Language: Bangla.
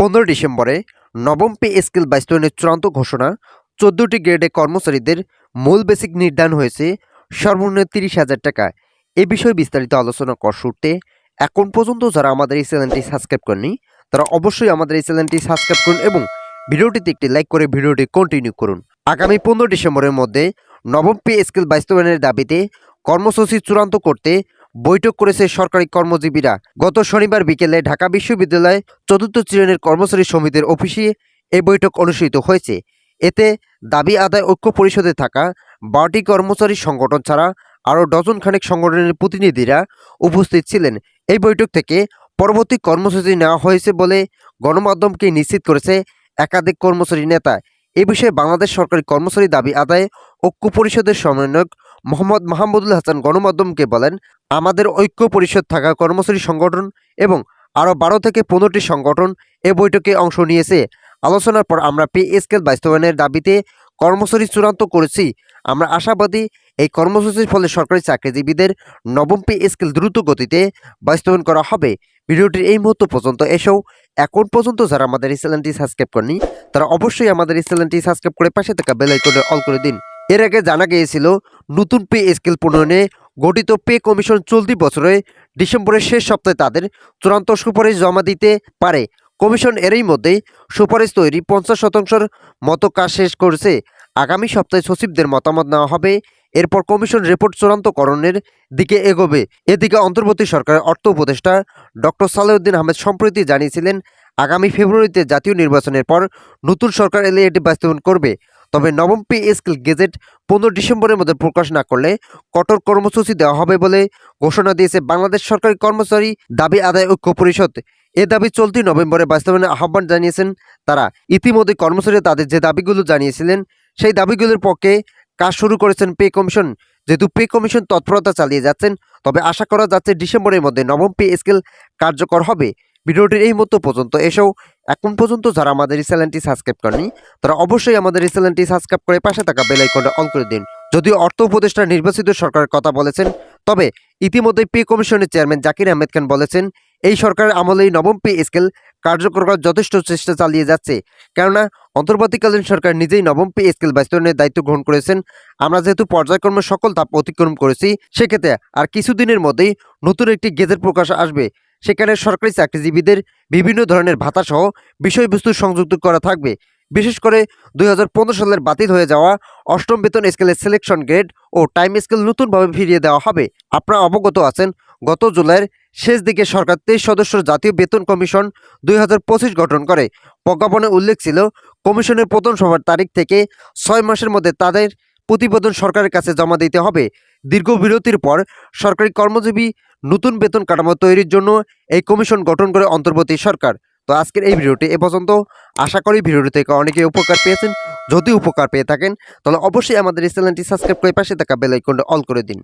পনেরো ডিসেম্বরে নবম পে স্কেল বাস্তবায়নের চূড়ান্ত ঘোষণা, চোদ্দটি গ্রেডে কর্মচারীদের মূল বেসিক নির্ধারণ হয়েছে সর্বনিম্ন তিরিশ হাজার টাকা। এ বিষয়ে বিস্তারিত আলোচনা কর শুরুতে, এখন পর্যন্ত যারা আমাদের এই চ্যানেলটি সাবস্ক্রাইব করেনি তারা অবশ্যই আমাদের এই চ্যানেলটি সাবস্ক্রাইব করুন এবং ভিডিওটিতে একটি লাইক করে ভিডিওটি কন্টিনিউ করুন। আগামী পনেরো ডিসেম্বরের মধ্যে নবম পে স্কেল বাস্তবায়নের দাবিতে কর্মসূচি চূড়ান্ত করতে বৈঠক করেছে সরকারি কর্মজীবীরা। গত শনিবার বিকেলে ঢাকা বিশ্ববিদ্যালয়ে চতুর্থ শ্রেণির কর্মচারী সমিতির অফিসে এই বৈঠক অনুষ্ঠিত হয়েছে। এতে দাবি আদায় ঐক্য পরিষদে থাকা বারোটি কর্মচারী সংগঠন ছাড়া আরও ডজন খানেক সংগঠনের প্রতিনিধিরা উপস্থিত ছিলেন। এই বৈঠক থেকে পরবর্তী কর্মসূচি নেওয়া হয়েছে বলে গণমাধ্যমকে নিশ্চিত করেছে একাধিক কর্মচারী নেতা। এ বিষয়ে বাংলাদেশ সরকারি কর্মচারী দাবি আদায়ে ঐক্য পরিষদের সমন্বয়ক মোহাম্মদ মাহমুদুল হাসান গণমাধ্যমকে বলেন, আমাদের ঐক্য পরিষদ থাকা কর্মচারী সংগঠন এবং আরও বারো থেকে পনেরোটি সংগঠন এ বৈঠকে অংশ নিয়েছে। আলোচনার পর আমরা পে স্কেল বাস্তবায়নের দাবিতে কর্মসূচি চূড়ান্ত করেছি। আমরা আশাবাদী, এই কর্মসূচির ফলে সরকারি চাকরিজীবীদের নবম পে স্কেল দ্রুত গতিতে বাস্তবায়ন করা হবে। ভিডিওটির এই মুহূর্ত পর্যন্ত এসেও এখন পর্যন্ত যারা আমাদের এই চ্যানেলটি সাবস্ক্রাইব করেনি তারা অবশ্যই আমাদের এই চ্যানেলটি সাবস্ক্রাইব করে পাশে থাকা বেল আইকনে অল করে দিন। এর আগে জানা গিয়েছিল, নতুন পে স্কেল প্রণয়নে গঠিত পে কমিশন চলতি বছরে ডিসেম্বরের শেষ সপ্তাহে তাদের চূড়ান্ত সুপারিশ জমা দিতে পারে। কমিশন এরই মধ্যেই সুপারিশ তৈরি পঞ্চাশ শতাংশের মতো কাজ শেষ করেছে। আগামী সপ্তাহে সচিবদের মতামত নেওয়া হবে। এরপর কমিশন রিপোর্ট চূড়ান্তকরণের দিকে এগোবে। এদিকে অন্তর্বর্তী সরকারের অর্থ উপদেষ্টা ডক্টর সালেউদ্দিন আহমেদ সম্প্রতি জানিয়েছিলেন আগামী ফেব্রুয়ারিতে জাতীয় নির্বাচনের পর নতুন সরকার এলে এটি বাস্তবায়ন করবে। তবে নবম পে স্কেল গেজেট পনেরো ডিসেম্বরের মধ্যে প্রকাশ না করলে কঠোর কর্মসূচি দেওয়া হবে বলে ঘোষণা দিয়েছে বাংলাদেশ সরকারি কর্মচারী দাবি আদায় ঐক্য পরিষদ। এ দাবি চলতি নভেম্বরে বাস্তবায়নের আহ্বান জানিয়েছেন তারা। ইতিমধ্যে কর্মচারীরা তাদের যে দাবিগুলো জানিয়েছিলেন, সেই দাবিগুলোর পক্ষে কাজ শুরু করেছেন পে কমিশন। যেহেতু পে কমিশন তৎপরতা চালিয়ে যাচ্ছেন, তবে আশা করা যাচ্ছে ডিসেম্বরের মধ্যে নবম পে স্কেল কার্যকর হবে। ভিডিওটির এই মতো পর্যন্ত এসেও এখন পর্যন্ত যারা আমাদের এই চ্যানেলটি সাবস্ক্রাইব করেনি তারা অবশ্যই আমাদের এই চ্যানেলটি সাবস্ক্রাইব করে পাশে থাকা বেল আইকনটা অন করে দিন। যদিও অর্থ উপদেষ্টা নির্বাচিত সরকারের কথা বলেছেন, তবে ইতিমধ্যে পে কমিশনের চেয়ারম্যান জাকির আহমেদ খান বলেছেন, এই সরকারের আমলেই নবম পে স্কেল কার্যকর করার যথেষ্ট চেষ্টা চালিয়ে যাচ্ছে। কেননা, অন্তর্বর্তীকালীন সরকার নিজেই নবম পে স্কেল বাস্তবায়নের দায়িত্ব গ্রহণ করেছেন। আমরা যেহেতু পর্যায়ক্রমে সকল ধাপ অতিক্রম করেছি, সেক্ষেত্রে আর কিছুদিনের মধ্যেই নতুন একটি গেজেট প্রকাশ আসবে। সেখানে সরকারি চাকরিজীবীদের বিভিন্ন ধরনের ভাতাসহ বিষয়বস্তু সংযুক্ত করা থাকবে। বিশেষ করে দুই হাজার পনেরো সালের বাতিল হয়ে যাওয়া অষ্টম বেতন স্কেলের সিলেকশন গ্রেড ও টাইম স্কেল নতুনভাবে ফিরিয়ে দেওয়া হবে। আপনারা অবগত আছেন, গত জুলাইয়ের শেষ দিকে সরকার তেইশ সদস্য জাতীয় বেতন কমিশন দুই হাজার পঁচিশ গঠন করে। প্রজ্ঞাপনে উল্লেখ ছিল, কমিশনের প্রথম সভার তারিখ থেকে ছয় মাসের মধ্যে তাদের প্রতিবেদন সরকারের কাছে জমা দিতে হবে। দীর্ঘ বিরতির পর সরকারি কর্মজীবী নতুন বেতন কাঠামো তৈরির জন্য এই কমিশন গঠন করে অন্তর্বর্তী সরকার। তো আজকের এই ভিডিওটি এ পর্যন্ত। আশা করি ভিডিওটি থেকে অনেকে উপকার পেয়েছেন। যদি উপকার পেয়ে থাকেন, তাহলে অবশ্যই আমাদের এই চ্যানেলটি সাবস্ক্রাইব করে পাশে থাকা বেলাইকনটা অল করে দিন।